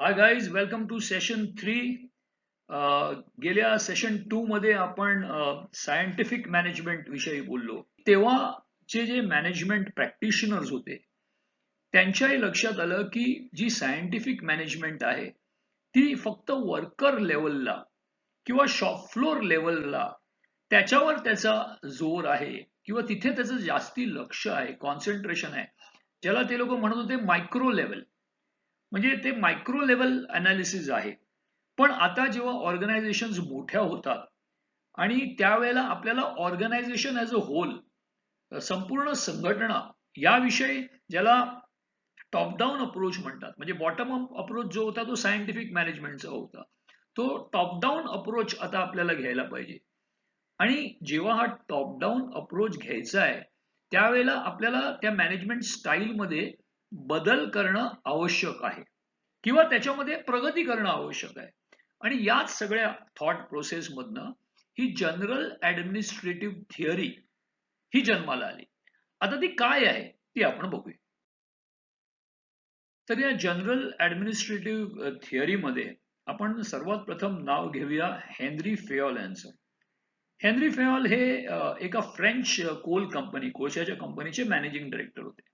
Hi guys welcome to session three गेल्या session two मध्ये आपण सायंटिफिक मॅनेजमेंट विषयी बोललो. तेव्हाचे जे मॅनेजमेंट प्रॅक्टिशनर्स होते त्यांच्याही लक्षात आलं की जी सायंटिफिक मॅनेजमेंट आहे ती फक्त वर्कर लेवलला किंवा शॉप फ्लोअर लेवलला त्याच्यावर त्याचा जोर आहे किंवा तिथे त्याचं जास्ती लक्ष आहे कॉन्सन्ट्रेशन आहे. ज्याला ते लोक म्हणत होते मायक्रो लेवल म्हणजे ते मायक्रो लेवल अनालिसिस आहे. पण आता जेव्हा ऑर्गनायझेशन मोठ्या होतात आणि त्यावेळेला आपल्याला ऑर्गनायझेशन ॲज अ होल संपूर्ण संघटना याविषयी ज्याला टॉप डाऊन अप्रोच म्हणतात म्हणजे बॉटम अप अप्रोच जो होता तो सायंटिफिक मॅनेजमेंटचा होता. तो टॉप डाऊन अप्रोच आता आपल्याला घ्यायला पाहिजे. आणि जेव्हा हा टॉप डाऊन अप्रोच घ्यायचा आहे त्यावेळेला आपल्याला त्या मॅनेजमेंट स्टाईलमध्ये बदल करणं आवश्यक आहे. किंवा त्याच्यामध्ये प्रगती करणं आवश्यक आहे. आणि याच सगळ्या थॉट प्रोसेसमधनं ही जनरल ऍडमिनिस्ट्रेटिव्ह थिअरी ही जन्माला आली. आता ती काय आहे ती आपण बघूया. तर या जनरल ऍडमिनिस्ट्रेटिव्ह थिअरीमध्ये आपण सर्वात प्रथम नाव घेऊया हेनरी फेऑल यांचं हेनरी फेऑल हे एका फ्रेंच कोल कंपनी कोळशाच्या कंपनीचे मॅनेजिंग डायरेक्टर होते.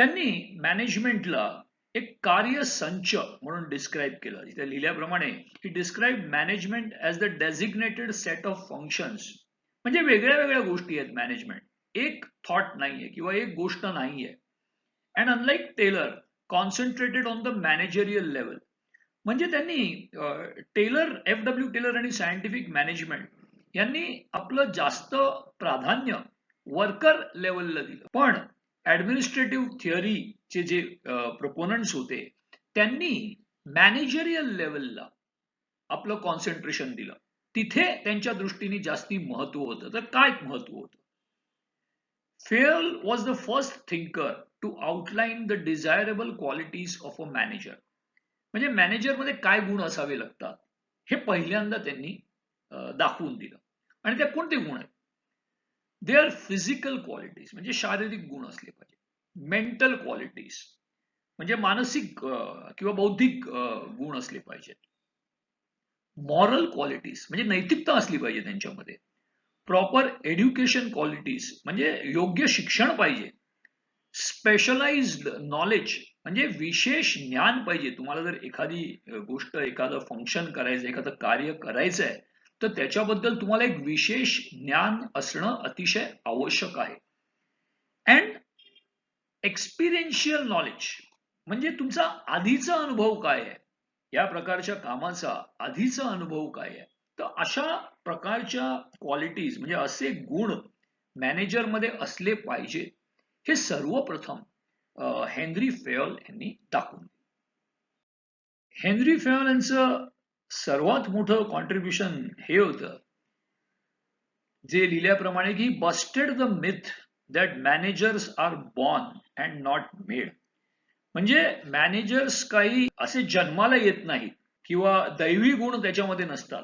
त्यांनी मॅनेजमेंटला एक कार्यसंच म्हणून डिस्क्राईब केलं. इथे लिहिल्याप्रमाणे ही describe management as the designated set of functions म्हणजे वेगळ्या वेगळ्या गोष्टी आहेत मॅनेजमेंट एक थॉट नाहीये किंवा एक गोष्ट नाहीये. And unlike Taylor concentrated on the managerial level म्हणजे त्यांनी टेलर एफ डब्ल्यू टेलर आणि सायंटिफिक मॅनेजमेंट यांनी आपलं जास्त प्राधान्य वर्कर लेवलला दिलं. पण ऍडमिनिस्ट्रेटिव्ह थिअरीचे जे प्रपोनंट्स होते त्यांनी मॅनेजरियल लेवलला आपलं कॉन्सन्ट्रेशन दिलं. तिथे त्यांच्या दृष्टीने जास्ती महत्त्व होतं. तर काय महत्त्व होतं? Fayol was the first thinker to outline the desirable qualities of a manager म्हणजे मॅनेजरमध्ये काय गुण असावे लागतात? हे पहिल्यांदा त्यांनी दाखवून दिलं. आणि त्या कोणते गुण आहेत? दे आर फिजिकल क्वालिटीज म्हणजे शारीरिक गुण असले पाहिजे. मेंटल क्वालिटीज म्हणजे मानसिक किंवा बौद्धिक गुण असले पाहिजेत. मॉरल क्वालिटीज म्हणजे नैतिकता असली पाहिजे त्यांच्यामध्ये. प्रॉपर एड्युकेशन क्वालिटीज म्हणजे योग्य शिक्षण पाहिजे. स्पेशलाइज्ड नॉलेज म्हणजे विशेष ज्ञान पाहिजे. तुम्हाला जर एखादी गोष्ट एखादं फंक्शन करायचं एखादं कार्य करायचं आहे तर त्याच्याबद्दल तुम्हाला एक विशेष ज्ञान असणं अतिशय आवश्यक आहे. अँड एक्सपिरियन्शियल नॉलेज म्हणजे तुमचा आधीचा अनुभव काय आहे? या प्रकारच्या कामाचा आधीचा अनुभव काय आहे? तर अशा प्रकारच्या क्वालिटीज म्हणजे असे गुण मॅनेजरमध्ये असले पाहिजे. हे सर्वप्रथम हेनरी फेअल यांनी दाखवून हेनरी फेअल यांचं सर्वात मोठं कॉन्ट्रीब्युशन हे होतं. जे लिहिल्याप्रमाणे की busted the myth that managers are born and not made म्हणजे मॅनेजर्स काही असे जन्माला येत नाहीत किंवा दैवी गुण त्याच्यामध्ये नसतात.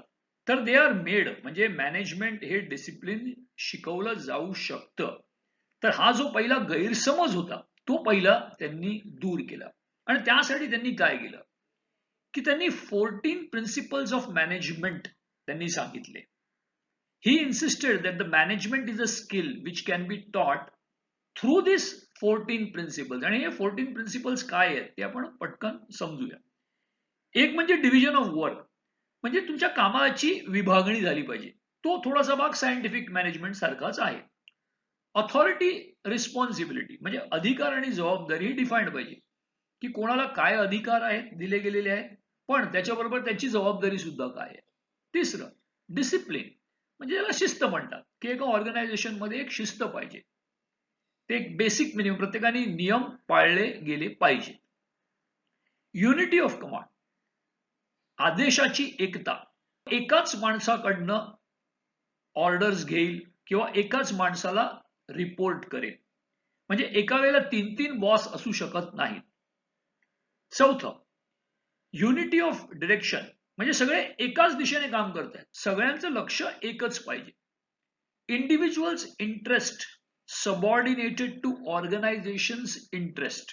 तर दे आर मेड म्हणजे मॅनेजमेंट हे डिसिप्लिन शिकवलं जाऊ शकतं. तर हा जो पहिला गैरसमज होता तो पहिला त्यांनी दूर केला. आणि त्यासाठी त्यांनी काय केलं? की त्यांनी फोर्टीन प्रिन्सिपल्स ऑफ मॅनेजमेंट त्यांनी सांगितले. He insisted that the management is a skill which can be taught through this fourteen principles आणि हे फोर्टीन प्रिन्सिपल्स काय आहेत ते आपण पटकन समजूया. एक म्हणजे डिव्हिजन ऑफ वर्क म्हणजे तुमच्या कामाची विभागणी झाली पाहिजे. तो थोडासा भाग सायंटिफिक मॅनेजमेंट सारखाच आहे. ऑथॉरिटी रिस्पॉन्सिबिलिटी म्हणजे अधिकार आणि जबाबदारी ही डिफाईंड पाहिजे. की कोणाला काय अधिकार आहेत दिले गेलेले आहेत पण त्याच्याबरोबर त्याची जबाबदारी सुद्धा काय आहे? तिसरं डिसिप्लिन म्हणजे याला शिस्त म्हणतात. की एका ऑर्गनायझेशनमध्ये एक शिस्त पाहिजे. ते एक बेसिक मिनिमम म्हणजे प्रत्येकाने नियम पाळले गेले पाहिजे. युनिटी ऑफ कमांड आदेशाची एकता. एकाच माणसाकडनं ऑर्डर्स घेईल किंवा एकाच माणसाला रिपोर्ट करेल. म्हणजे एका वेळेला तीन तीन बॉस असू शकत नाहीत. चौथं युनिटी ऑफ डिरेक्शन म्हणजे सगळे एकाच दिशेने काम करत आहेत सगळ्यांचं लक्ष एकच पाहिजे. Individuals interest subordinated to organisation interest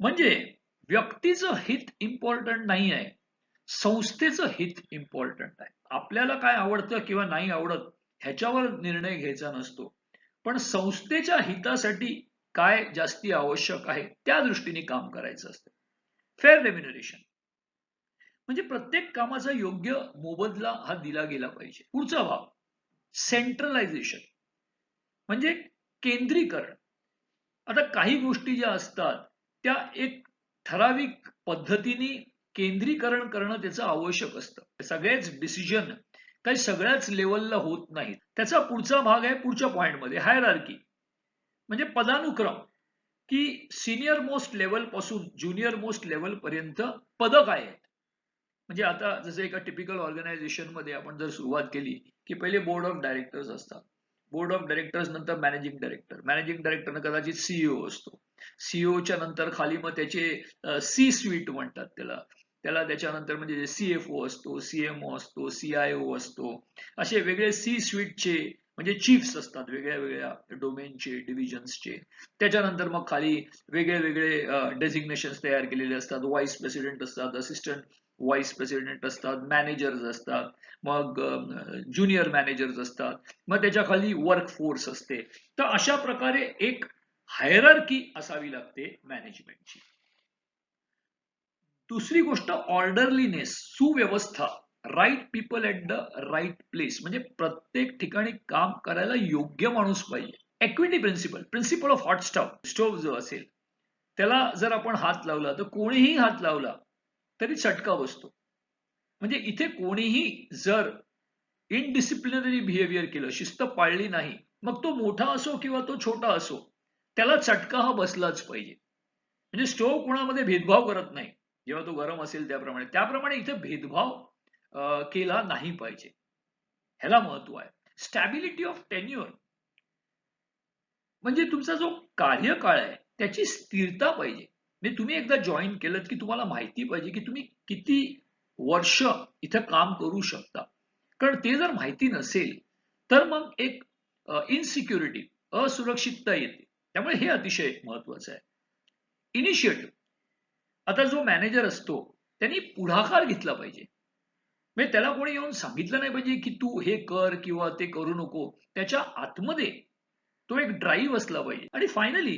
म्हणजे व्यक्तीचं हित इम्पॉर्टंट नाही आहे. संस्थेचं हित इम्पॉर्टंट आहे. आपल्याला काय आवडतं किंवा नाही आवडत ह्याच्यावर निर्णय घ्यायचा नसतो. पण संस्थेच्या हितासाठी काय जास्ती आवश्यक आहे त्या दृष्टीने काम करायचं असतं. फेअर रेम्युनरेशन म्हणजे प्रत्येक कामाचा योग्य मोबदला हा दिला गेला पाहिजे. पुढचा भाग सेंट्रलायझेशन म्हणजे केंद्रीकरण. आता काही गोष्टी ज्या असतात त्या एक ठराविक पद्धतीने केंद्रीकरण करणं त्याचं आवश्यक असतं. सगळेच डिसिजन काही सगळ्याच लेवलला होत नाहीत. त्याचा पुढचा भाग आहे पुढच्या पॉइंटमध्ये हायरार्की म्हणजे पदानुक्रम. की सिनियर मोस्ट लेवलपासून ज्युनियर मोस्ट लेवल पर्यंत पद काय आहेत? म्हणजे आता जसं एका टिपिकल ऑर्गनायझेशनमध्ये आपण जर सुरुवात केली की पहिले बोर्ड ऑफ डायरेक्टर्स असतात. बोर्ड ऑफ डायरेक्टर्स नंतर मॅनेजिंग डायरेक्टर मॅनेजिंग डायरेक्टर कदाचित सीईओ असतो. सीईओच्या नंतर खाली मग त्याचे सी स्वीट म्हणतात त्याला. त्याला त्याच्यानंतर म्हणजे सीएफओ असतो सीएमओ असतो सीआयओ असतो. असे वेगळे सी स्वीटचे म्हणजे चीफ्स असतात वेगळ्या वेगळ्या डोमेनचे डिव्हिजन्सचे त्याच्यानंतर मग खाली वेगळे वेगळे डेझिग्नेशन तयार केलेले असतात. व्हाईस प्रेसिडेंट असतात असिस्टंट व्हाईस प्रेसिडेंट असतात मॅनेजर्स असतात मग ज्युनियर मॅनेजर्स असतात मग त्याच्याखाली वर्क फोर्स असते. तर अशा प्रकारे एक हायरकी असावी लागते मॅनेजमेंटची दुसरी गोष्ट ऑर्डरलीनेस सुव्यवस्था. Right people at the right place म्हणजे प्रत्येक ठिकाणी काम करायला योग्य माणूस पाहिजे. Equity principle principle of hot stove stove जो असेल. त्याला जर आपण हात लावला तर कोणीही हात लावला तरी चटका बसतो. म्हणजे इथे कोणीही जर इनडिसिप्लिनरी बिहेवियर केलं शिस्त पाळली नाही मग तो मोठा असो किंवा तो छोटा असो त्याला चटका हा बसलाच पाहिजे. म्हणजे स्टोव कोणामध्ये भेदभाव करत नाही. जेव्हा तो गरम असेल त्याप्रमाणे. त्याप्रमाणे इथे भेदभाव केला नाही पाहिजे. ह्याला महत्त्व आहे. स्टॅबिलिटी ऑफ टेन्युअर म्हणजे तुमचा जो कार्यकाळ आहे त्याची स्थिरता पाहिजे. म्हणजे तुम्ही एकदा जॉईन केलं की तुम्हाला माहिती पाहिजे की तुम्ही किती वर्ष इथं काम करू शकता. कारण ते जर माहिती नसेल तर मग एक इनसिक्युरिटी असुरक्षितता येते. त्यामुळे हे अतिशय महत्वाचं आहे. इनिशिएटिव्ह आता जो मॅनेजर असतो त्यांनी पुढाकार घेतला पाहिजे. म्हणजे त्याला कोणी येऊन सांगितलं नाही पाहिजे की तू हे कर किंवा ते करू नको. त्याच्या आतमध्ये तो एक ड्राईव्ह असला पाहिजे. आणि फायनली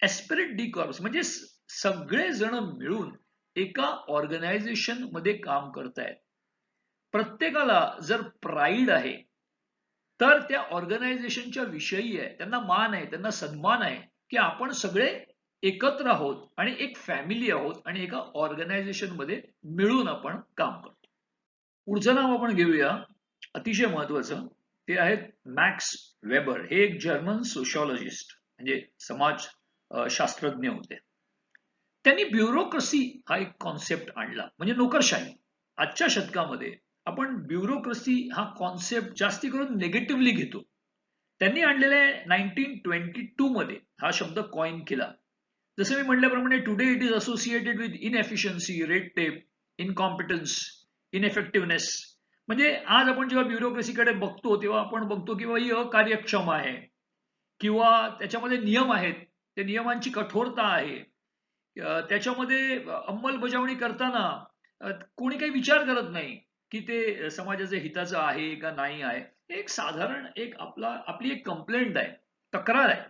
एस्पिरिट डी कॉर्प्स म्हणजे सगळे जण मिळून एका ऑर्गनायझेशनमध्ये काम करतायत. प्रत्येकाला जर प्राईड आहे तर त्या ऑर्गनायझेशनच्या विषयी आहे त्यांना मान आहे त्यांना सन्मान आहे की आपण सगळे एकत्र आहोत आणि एक फॅमिली आहोत आणि एका ऑर्गनायझेशनमध्ये मिळून आपण काम करतो. पुढचं नाव आपण घेऊया अतिशय महत्वाचं ते आहेत मॅक्स वेबर. हे एक जर्मन सोशॉलॉजिस्ट म्हणजे समाज शास्त्रज्ञ होते. त्यांनी ब्युरोक्रसी हा एक कॉन्सेप्ट आणला म्हणजे नोकरशाही. आजच्या शतकामध्ये आपण ब्युरोक्रसी हा कॉन्सेप्ट जास्ती करून नेगेटिव्हली घेतो. त्यांनी आणलेल्या नाईन्टीन ट्वेंटी टू मध्ये हा शब्द कॉइन केला. जसं मी म्हटल्याप्रमाणे today it is associated with inefficiency red tape incompetence ineffectiveness म्हणजे आज आपण जेव्हा ब्युरोक्रेसीकडे बघतो तेव्हा आपण बघतो की ही अकार्यक्षम आहे. किंवा त्याच्यामध्ये नियम आहेत. त्या नियमांची कठोरता आहे. त्याच्यामध्ये अंमलबजावणी करताना कोणी काही विचार करत नाही की ते समाजाच्या हिताचं आहे का नाही आहे. एक साधारण एक आपला आपली एक कंप्लेंट आहे तक्रार आहे.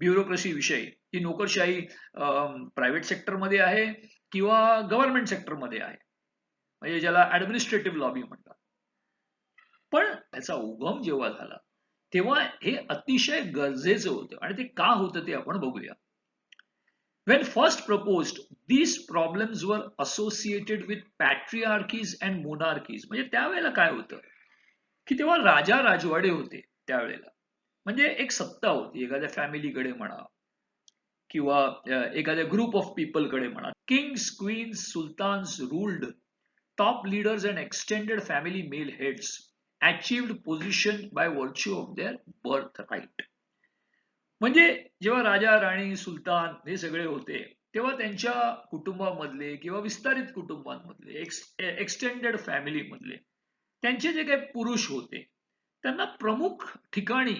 ब्युरोक्रेसी विषयी. ही नोकरशाही प्रायव्हेट सेक्टरमध्ये आहे किंवा गव्हर्नमेंट सेक्टरमध्ये आहे. म्हणजे ज्याला ऍडमिनिस्ट्रेटिव्ह लॉबी म्हणतात. पण त्याचा उगम जेव्हा झाला तेव्हा हे अतिशय गरजेचं होतं. आणि ते का होतं ते आपण बघूया. When first proposed these problems वर associated with patriarchies and monarchies. म्हणजे त्यावेळेला काय होतं? की तेव्हा राजा राजवाडे होते त्यावेळेला. म्हणजे एक सत्ता होती एखाद्या फॅमिलीकडे म्हणा किंवा एखाद्या ग्रुप ऑफ पीपलकडे म्हणा. Kings queens sultans ruled top leaders and extended family male heads achieved position by virtue of their birthright म्हणजे जेव्हा राजा राणी सुलतान हे सगळे होते तेव्हा त्यांच्या कुटुंबामधले किंवा विस्तारित कुटुंबांमधले एक्सटेंडेड फॅमिली मधले त्यांचे जे काही पुरुष होते त्यांना प्रमुख ठिकाणी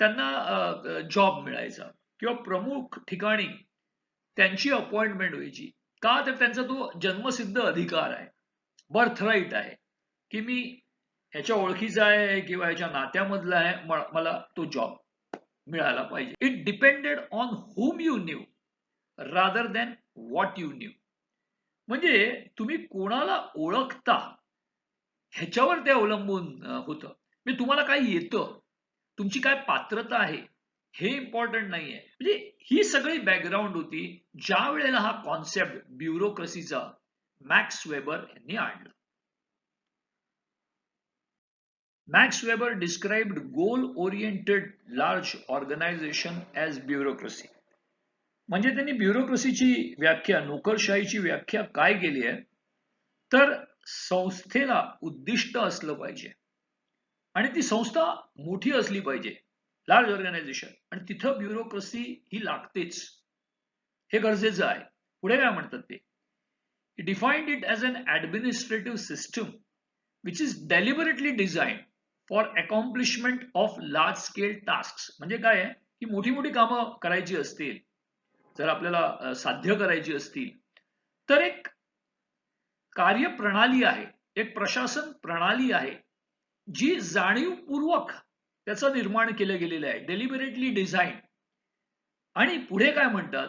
त्यांना जॉब मिळायचा किंवा प्रमुख ठिकाणी त्यांची अपॉइंटमेंट व्हायची. का तर त्यांचा तो जन्मसिद्ध अधिकार आहे बर्थ राईट आहे की मी ह्याच्या ओळखीचा आहे किंवा ह्याच्या नात्यामधला आहे मला तो जॉब मिळाला पाहिजे. It depended on whom you knew rather than what you knew म्हणजे तुम्ही कोणाला ओळखता ह्याच्यावर ते अवलंबून होतं. म्हणजे तुम्हाला काय येतं? तुमची काय पात्रता आहे? हे इम्पॉर्टंट नाही आहे म्हणजे ही सगळी बॅकग्राऊंड होती ज्या वेळेला हा कॉन्सेप्ट ब्युरोक्रेसीचा मॅक्स वेबर यांनी आणला. Max Weber described goal oriented large organisation as bureaucracy. म्हणजे त्यांनी ब्युरोक्रेसीची व्याख्या नोकरशाहीची व्याख्या काय केली आहे? तर संस्थेला उद्दिष्ट असलं पाहिजे. आणि ती संस्था मोठी असली पाहिजे लार्ज ऑर्गनायझेशन आणि तिथं ब्युरोक्रेसी ही लागतेच. हे गरजेचं आहे. पुढे काय म्हणतात ते? Defined it as an administrative system which is deliberately design for accomplishment of large scale task म्हणजे काय आहे? की मोठी मोठी कामं करायची असतील जर आपल्याला साध्य करायची असतील तर एक कार्यप्रणाली आहे एक प्रशासन प्रणाली आहे जी जाणीवपूर्वक त्याचं निर्माण केलं गेलेलं आहे. डेलिबरेटली डिझाईन आणि पुढे काय म्हणतात?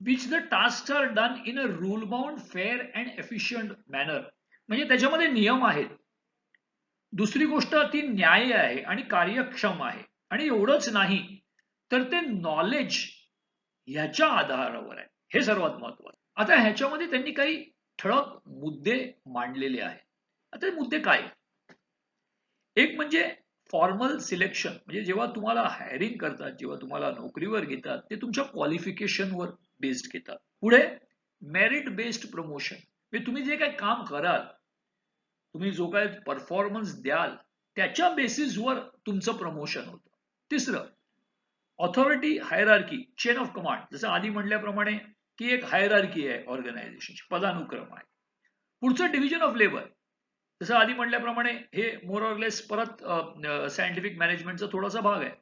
Which the task are done in a rule bound fair and efficient manner म्हणजे त्याच्यामध्ये नियम आहेत. दुसरी गोष्ट ती न्याय आहे आणि कार्यक्षम आहे. आणि एवढंच नाही तर ते नॉलेज ह्याच्या आधारावर आहे. हे सर्वात महत्वाचं. आता ह्याच्यामध्ये त्यांनी काही ठळक मुद्दे मांडलेले आहेत. आता मुद्दे काय एक म्हणजे फॉर्मल सिलेक्शन म्हणजे जेव्हा तुम्हाला हायरिंग करतात जेव्हा तुम्हाला नोकरीवर घेतात ते तुमच्या क्वालिफिकेशनवर बेस्ड घेतात. पुढे मेरिट बेस्ड प्रमोशन म्हणजे तुम्ही जे काही काम कराल तुम्ही जो काय परफॉर्मन्स द्याल त्याच्या बेसिसवर तुमचं प्रमोशन होतं. तिसरं authority hierarchy chain of command जसं आधी म्हटल्याप्रमाणे की एक हायरार्की आहे ऑर्गनायझेशनची पदानुक्रम आहे. पुढचं डिव्हिजन ऑफ लेबर जसं आधी म्हटल्याप्रमाणे हे मोर ऑरलेस परत सायंटिफिक मॅनेजमेंटचा थोडासा भाग आहे.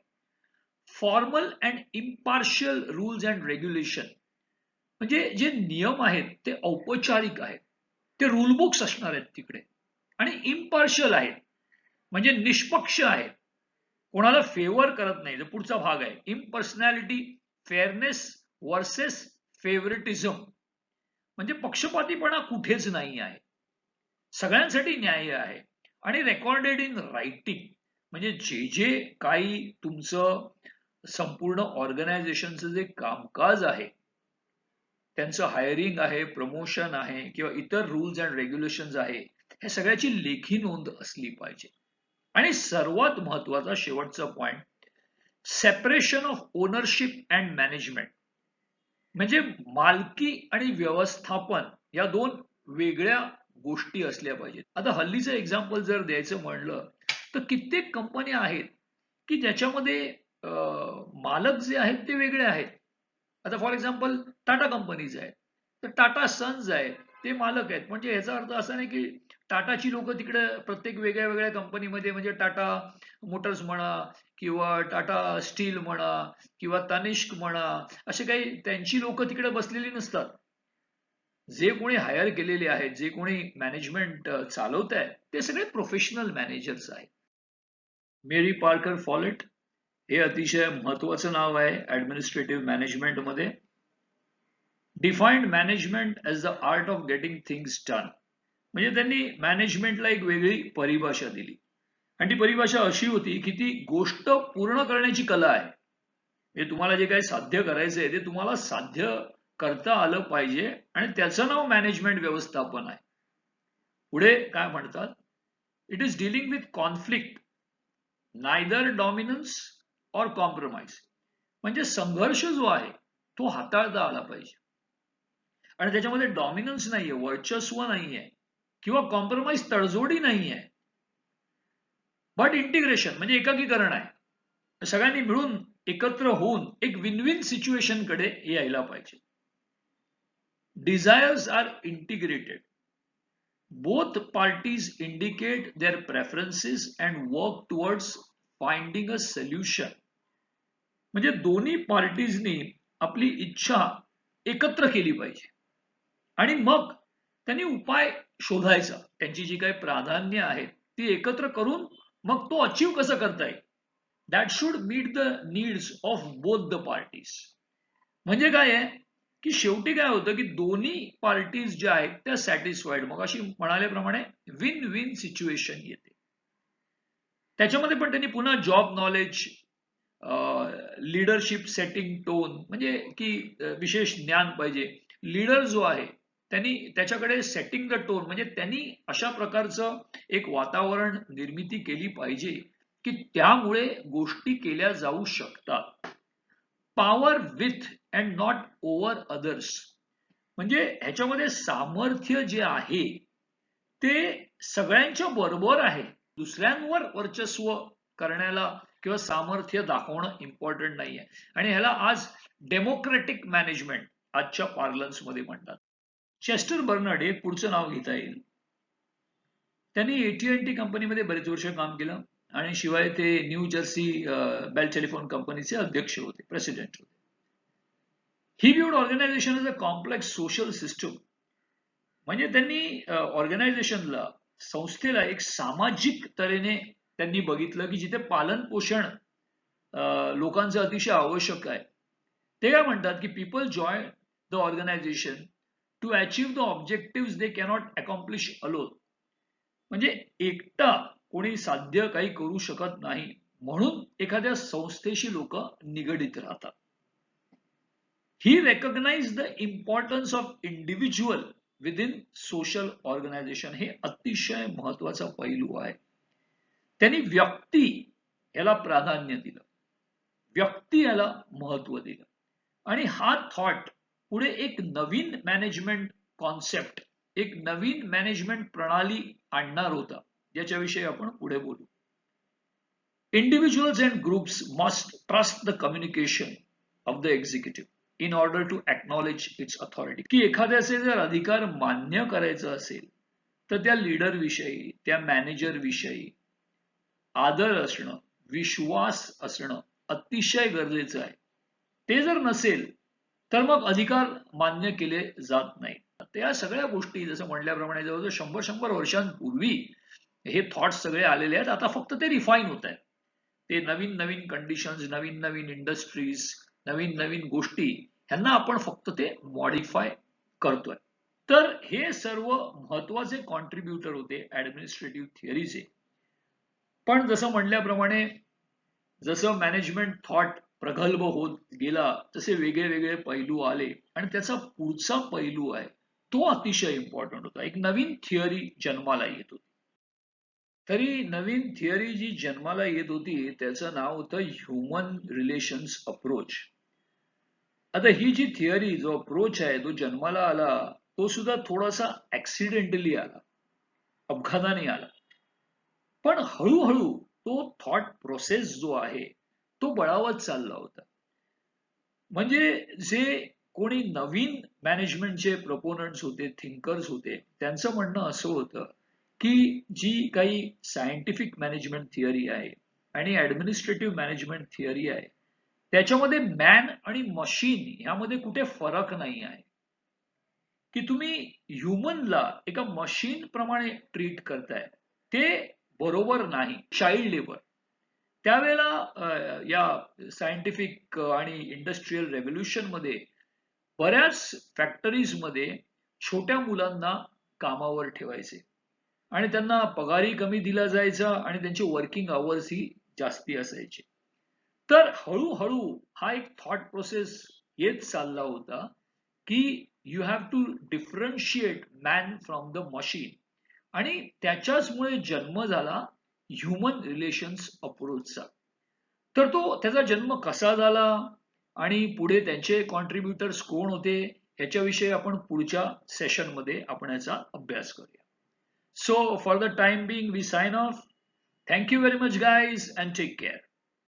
Formal and impartial rules and regulation म्हणजे जे नियम आहेत ते औपचारिक आहेत. ते रूल बुक्स असणार आहेत तिकडे. आणि इम्पार्शियल आहेत. म्हणजे निष्पक्ष आहेत. कोणाला फेवर करत नाही. पुढचा भाग आहे. इम्पर्सनॅलिटी फेअरनेस वर्सेस फेवरेटिझम म्हणजे पक्षपातीपणा कुठेच नाही आहे. सगळ्यांसाठी न्याय आहे. आणि रेकॉर्डेड इन रायटिंग म्हणजे जे जे काही तुमचं संपूर्ण ऑर्गनायझेशनचं जे कामकाज आहे. त्यांचं हायरिंग आहे प्रमोशन आहे किंवा इतर रूल्स अँड रेग्युलेशन आहे. ह्या सगळ्याची लेखी नोंद असली पाहिजे. आणि सर्वात महत्त्वाचा शेवटचा point separation of ownership and management म्हणजे मालकी आणि व्यवस्थापन या दोन वेगळ्या गोष्टी असल्या पाहिजेत. आता हल्लीचं एक्झाम्पल जर द्यायचं म्हणलं तर कित्येक कंपन्या आहेत की ज्याच्यामध्ये मालक जे आहेत ते वेगळे आहेत. आता फॉर एक्झाम्पल टाटा कंपनीज आहेत. तर टाटा सन्स आहेत ते मालक आहेत. म्हणजे याचा अर्थ असा नाही की टाटाची लोक तिकडे प्रत्येक वेगळ्या वेगळ्या कंपनीमध्ये म्हणजे टाटा मोटर्स म्हणा किंवा टाटा स्टील म्हणा किंवा तनिष्क म्हणा असे काही त्यांची लोक तिकडे बसलेली नसतात. जे कोणी हायर केलेले आहेत जे कोणी मॅनेजमेंट चालवत आहेत ते सगळे प्रोफेशनल मॅनेजर्स आहेत. मेरी पार्कर फॉलेट हे अतिशय महत्वाचं नाव आहे administrative मॅनेजमेंटमध्ये defined management as the art of getting things done म्हणजे त्यांनी मॅनेजमेंटला एक वेगळी परिभाषा दिली. आणि ती परिभाषा अशी होती की ती गोष्ट पूर्ण करण्याची कला आहे. म्हणजे तुम्हाला जे काही साध्य करायचं आहे ते तुम्हाला साध्य करता आलं पाहिजे आणि त्याचं नाव मॅनेजमेंट व्यवस्थापन आहे. पुढे काय म्हणतात? It is dealing with conflict neither dominance or compromise म्हणजे संघर्ष जो आहे तो हाताळता आला पाहिजे. आणि त्याच्यामध्ये डॉमिनन्स नाहीये वर्चस्व नाहीये. किंवा कॉम्प्रोमाइज तडजोडी नाही आहे बट इंटिग्रेशन म्हणजे एकाकीकरण आहे. सगळ्यांनी मिळून एकत्र होऊन एक विन विन सिच्युएशनकडे यायला पाहिजे. Desires are integrated both parties indicate their preferences and work towards finding a solution म्हणजे दोन्ही पार्टीजनी आपली इच्छा एकत्र केली पाहिजे. आणि मग त्यांनी उपाय शोधायचा. त्यांची जी काही प्राधान्य आहेत ती एकत्र करून मग तो अचीव कसं करता येईल? That should meet the needs of both the parties म्हणजे काय आहे? की शेवटी काय होतं की दोन्ही पार्टीज ज्या आहेत त्या सॅटिस्फाईड मग अशी म्हणाल्याप्रमाणे विन विन सिच्युएशन येते. त्याच्यामध्ये पण त्यांनी पुन्हा job knowledge leadership setting tone म्हणजे की विशेष ज्ञान पाहिजे. लीडर जो आहे त्यांनी त्याच्याकडे सेटिंग द टोन म्हणजे त्यांनी अशा प्रकारचं एक वातावरण निर्मिती केली पाहिजे की त्यामुळे गोष्टी केल्या जाऊ शकतात. Power with and not over others म्हणजे ह्याच्यामध्ये सामर्थ्य जे आहे ते सगळ्यांच्या बरोबर आहे. दुसऱ्यांवर वर्चस्व करण्याला किंवा सामर्थ्य दाखवणं इम्पॉर्टंट नाहीये. आणि ह्याला आज डेमोक्रेटिक मॅनेजमेंट आजच्या पार्लन्समध्ये म्हणतात. चेस्टर बर्नार्ड हे पुढचं नाव घेता येईल. त्यांनी एटीएन टी कंपनीमध्ये बरेच वर्ष काम केलं आणि शिवाय ते न्यू जर्सी बेल टेलिफोन कंपनीचे अध्यक्ष होते प्रेसिडेंट होते. He viewed organisation is a complex social system म्हणजे त्यांनी ऑर्गनायझेशनला संस्थेला एक सामाजिक तऱ्हेने त्यांनी बघितलं की जिथे पालन पोषण लोकांचं अतिशय आवश्यक आहे. ते काय म्हणतात की people join the organisation to achieve the objective they cannot accomplish alone म्हणजे एकटा कोणी साध्य काही करू शकत नाही म्हणून एखाद्या संस्थेशी लोक निगडीत राहतात. He recognise the importance of individual within social organisation हे अतिशय महत्त्वाचा पैलू आहे. त्यांनी व्यक्ती याला प्राधान्य दिलं. व्यक्ती याला महत्त्व दिलं. आणि हा थॉट पुढे एक नवीन मॅनेजमेंट कॉन्सेप्ट एक नवीन मॅनेजमेंट प्रणाली आणणार होता. याच्याविषयी आपण पुढे बोलू. Individuals and groups must trust the communication of the executive in order to acknowledge its authority की एखाद्याचे जर अधिकार मान्य करायचं असेल तर त्या लीडर विषयी त्या मॅनेजर विषयी आदर असणं विश्वास असणं अतिशय गरजेचं आहे. ते जर नसेल तर मग अधिकार मान्य केले जात नाही. त्या सगळ्या गोष्टी जसं म्हणल्याप्रमाणे जवळजवळ शंभर शंभर वर्षांपूर्वी हे थॉट्स सगळे आलेले आहेत. आता फक्त ते रिफाईन होत आहेत. ते नवीन नवीन कंडिशन्स नवीन नवीन इंडस्ट्रीज नवीन नवीन गोष्टी ह्यांना आपण फक्त ते मॉडिफाय करतोय. तर हे सर्व महत्त्वाचे कॉन्ट्रीब्युटर होते ऍडमिनिस्ट्रेटिव्ह थिअरीचे पण जसं म्हणल्याप्रमाणे जसं मॅनेजमेंट थॉट प्रगल्भ होत गेला तसे वेगळे वेगळे पैलू आले आणि त्याचा पुढचा पैलू आहे तो अतिशय इम्पॉर्टंट होता. एक नवीन थिअरी जन्माला येत होती. तरी नवीन थिअरी जी जन्माला येत होती त्याचं नाव होतं ह्युमन रिलेशन्स अप्रोच आता ही जी थिअरी जो अप्रोच आहे तो जन्माला आला तो सुद्धा थोडासा ऍक्सिडेंटली आला अपघाताने आला. पण हळूहळू तो थॉट प्रोसेस जो आहे तो बळावत चालला होता. म्हणजे जे कोणी नवीन मॅनेजमेंटचे प्रपोनंट्स होते थिंकर्स होते त्यांचं म्हणणं असं होतं की जी काही सायंटिफिक मॅनेजमेंट थिअरी आहे आणि ऍडमिनिस्ट्रेटिव्ह मॅनेजमेंट थिअरी आहे त्याच्यामध्ये मॅन आणि मशीन यामध्ये कुठे फरक नाही आहे. की तुम्ही ह्युमनला एका मशीन प्रमाणे ट्रीट करताय ते बरोबर नाही चाइल्ड लेबर त्यावेळेला या सायंटिफिक आणि इंडस्ट्रीयल रेव्होल्युशनमध्ये बऱ्याच फॅक्टरीजमध्ये छोट्या मुलांना कामावर ठेवायचे. आणि त्यांना पगारही कमी दिला जायचा आणि त्यांचे वर्किंग आवर्स ही जास्ती असायचे. तर हळूहळू हा एक थॉट प्रोसेस येत चालला होता की you have to differentiate man from the machine आणि त्याच्याचमुळे जन्म झाला ह्युमन रिलेशन्स अप्रोचचा तर तो त्याचा जन्म कसा झाला आणि पुढे त्यांचे कॉन्ट्रीब्युटर्स कोण होते ह्याच्याविषयी आपण पुढच्या सेशनमध्ये आपण याचा अभ्यास करूया. So for the time being we sign off thank you very much guys and take care